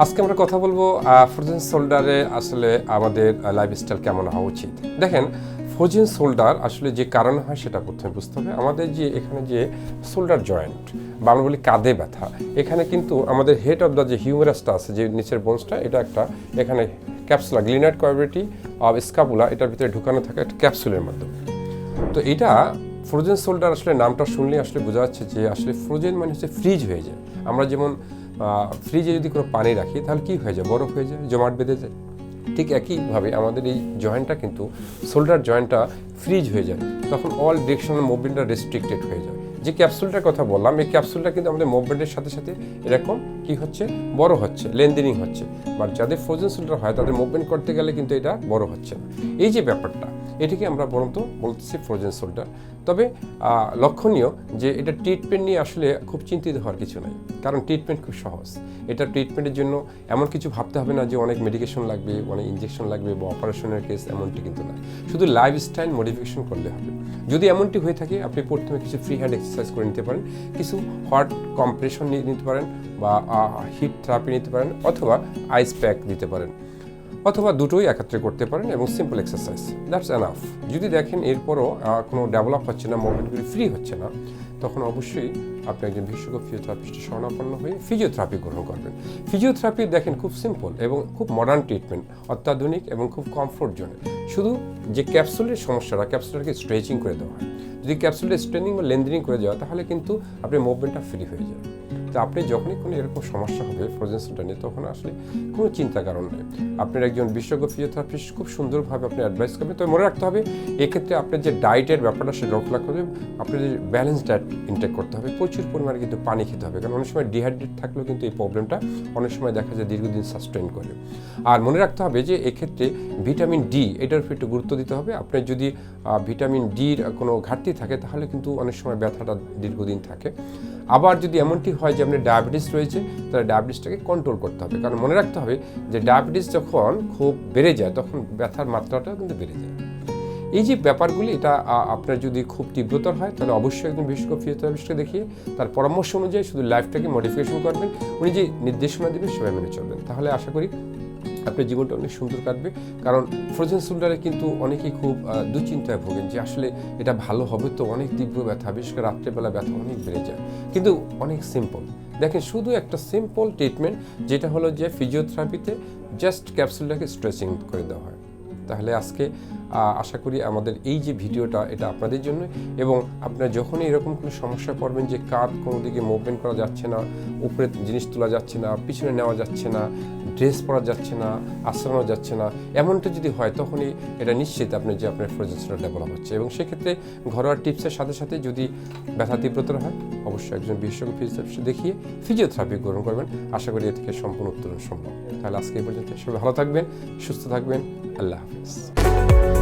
আজকে আমরা কথা বলব ফ্রোজেন শোল্ডারে আসলে আমাদের লাইফস্টাইল কেমন হওয়া উচিত। দেখেন, ফ্রোজেন শোল্ডার আসলে যে কারণে হয় সেটা প্রথমে বুঝতে হবে। আমাদের যে, এখানে যে শোল্ডার জয়েন্ট, বা আমরা বলি কাঁধে ব্যথা, এখানে কিন্তু আমাদের হেড অফ দ্য যে হিউমারাসটা আছে, যে নিচের বোনসটা এটা একটা এখানে ক্যাপসুলা গ্লিনার কোয়াবিলিটি অফ স্কাপুলা এটার ভিতরে ঢুকানো থাকে একটা ক্যাপসুলের মাধ্যমে। তো এটা ফ্রোজেন শোল্ডার আসলে নামটা শুনলে আসলে বোঝা যাচ্ছে যে, আসলে ফ্রোজেন মানে হচ্ছে ফ্রিজ হয়ে যায়। আমরা যেমন ফ্রিজে যদি কোনো পানি রাখি, তাহলে কি হয়ে যায়? বরফ হয়ে যায়, জমাট বেঁধে যায়। ঠিক একইভাবে আমাদের এই জয়েন্টটা কিন্তু শোল্ডার জয়েন্টটা ফ্রিজ হয়ে যায়। তখন অল ডিরেকশনাল মুভমেন্টটা রেস্ট্রিক্টেড হয়ে যায়। যে ক্যাপসুলটার কথা বললাম, এই ক্যাপসুলটা কিন্তু আমাদের মুভমেন্টের সাথে সাথে এরকম কি হচ্ছে? বড় হচ্ছে লেনদেনিং হচ্ছে। বাট যাদের ফ্রোজেন শোল্ডার হয়, তাদের মুভমেন্ট করতে গেলে কিন্তু এটা বড় হচ্ছে না। এই যে ব্যাপারটা এটিকে আমরা বরন্ত বলতেছি ফ্রোজেন শোল্ডার তবে লক্ষণীয় যে এটা ট্রিটমেন্ট নিয়ে আসলে খুব চিন্তিত হওয়ার কিছু নাই, কারণ ট্রিটমেন্ট খুব সহজ। এটা ট্রিটমেন্টের জন্য এমন কিছু ভাবতে হবে না যে অনেক মেডিকেশন লাগবে, অনেক ইঞ্জেকশন লাগবে বা অপারেশনের কেস এমনটি কিন্তু না শুধু লাইফস্টাইল মডিফিকেশন করলে হবে। যদি এমনটি হয়ে থাকে, আপনি প্রথমে কিছু ফ্রি হ্যান্ড এক্সারসাইজ করে নিতে পারেন, কিছু হট কম্প্রেশন নিয়ে নিতে পারেন বা হিট থেরাপি নিতে পারেন অথবা আইস প্যাক দিতে পারেন। অথবা দুটোই একত্রে করতে পারেন এবং সিম্পল এক্সারসাইজ দ্যাটস এনাফ যদি দেখেন এরপরও কোনো ডেভেলপ হচ্ছে না মুভমেন্টগুলি ফ্রি হচ্ছে না, তখন অবশ্যই আপনি একজন বিশেষজ্ঞ ফিজিওথেরাপিস্টের শরণাপন্ন হয়ে ফিজিওথেরাপি গ্রহণ করবেন। ফিজিওথেরাপি দেখেন খুব সিম্পল এবং খুব মডার্ন ট্রিটমেন্ট অত্যাধুনিক এবং খুব কমফোর্ট জোনে শুধু যে ক্যাপসুলের সমস্যাটা ক্যাপসুলটাকে স্ট্রেচিং করে দেওয়া হয়। যদি ক্যাপসুলের স্ট্রেনিং বা লেন্দিনিং করে দেওয়া তাহলে কিন্তু আপনার মুভমেন্টটা ফ্রি হয়ে যায় তো আপনি যখনই কোনো এরকম সমস্যা হবে ফ্রোজেন সেন্টার নিয়ে, তখন আসলে কোনো চিন্তা কারণ নেই। আপনার একজন বিশেষজ্ঞ ফিজিওথেরাপিস্ট খুব সুন্দরভাবে আপনি অ্যাডভাইস করবেন তবে মনে রাখতে হবে, এক্ষেত্রে আপনার যে ডায়েটের ব্যাপারটা সেটা লক্ষ্য রাখতে হবে, আপনার যে ব্যালেন্স ডায়েট ইনটেক করতে হবে। প্রচুর পরিমাণে কিন্তু পানি খেতে হবে, কারণ অনেক সময় ডিহাইড্রেট থাকলেও কিন্তু এই প্রবলেমটা অনেক সময় দেখা যায় দীর্ঘদিন সাস্টেন করে। আর মনে রাখতে হবে যে, এক্ষেত্রে ভিটামিন ডি এটার উপর একটু গুরুত্ব দিতে হবে। আপনার যদি ভিটামিন ডির কোনো ঘাটতি থাকে, তাহলে কিন্তু অনেক সময় ব্যথাটা দীর্ঘদিন থাকে। আবার যদি এমনটি হয় যে আপনার ডায়াবেটিস রয়েছে, তাহলে ডায়াবেটিসটাকে কন্ট্রোল করতে হবে। কারণ মনে রাখতে হবে যে ডায়াবেটিস যখন খুব বেড়ে যায়, তখন ব্যথার মাত্রাটা কিন্তু বেড়ে যায়। এই যে ব্যাপারগুলি, এটা আপনার যদি খুব তীব্রতর হয়, তাহলে অবশ্যই একজন বিশেষজ্ঞ ফিজিওথেরাপিস্টকে দেখিয়ে তার পরামর্শ অনুযায়ী শুধু লাইফটাকে মডিফিকেশন করবেন। উনি যে নির্দেশনা দেবেন সেভাবে মেনে চলবেন। তাহলে আশা করি আপনার জীবনটা অনেক সুন্দর কাটবে। কারণ ফ্রোজেন শোল্ডারে কিন্তু অনেকেই খুব দুশ্চিন্তায় ভোগেন যে আসলে এটা ভালো হবে তো অনেক তীব্র ব্যথা, বিশেষ করে রাত্রেবেলা ব্যথা অনেক বেড়ে যায়। কিন্তু অনেক সিম্পল দেখেন শুধু একটা সিম্পল ট্রিটমেন্ট যেটা হলো যে ফিজিওথেরাপিতে জাস্ট ক্যাপসুলটাকে স্ট্রেচিং করে দেওয়া হয়। তাহলে আজকে আশা করি আমাদের এই যে ভিডিওটা, এটা আপনাদের জন্য এবং আপনারা যখনই এরকম কোনো সমস্যা পড়বেন যে কাঁধ কোনো দিকে মুভমেন্ট করা যাচ্ছে না, উপরে জিনিস তোলা যাচ্ছে না, পিছনে নেওয়া যাচ্ছে না ড্রেস পরা যাচ্ছে না আশ্রানো যাচ্ছে না, এমনটা যদি হয়, তখনই এটা নিশ্চিত আপনার যে আপনার ফ্রোজেন্সটা ডেভেলপ হচ্ছে। এবং সেক্ষেত্রে ঘরোয়া টিপসের সাথে সাথে যদি ব্যথা তীব্রতর হয়, অবশ্যই একজন বিশেষজ্ঞ ফিজিওথেরাপিস্ট দেখিয়ে ফিজিওথেরাপি গ্রহণ করবেন। আশা করি এ থেকে সম্পূর্ণ উত্তরণ সম্ভব। তাহলে আজকে এই পর্যন্ত সবাই ভালো থাকবেন, সুস্থ থাকবেন। আল্লাহ হাফিজ।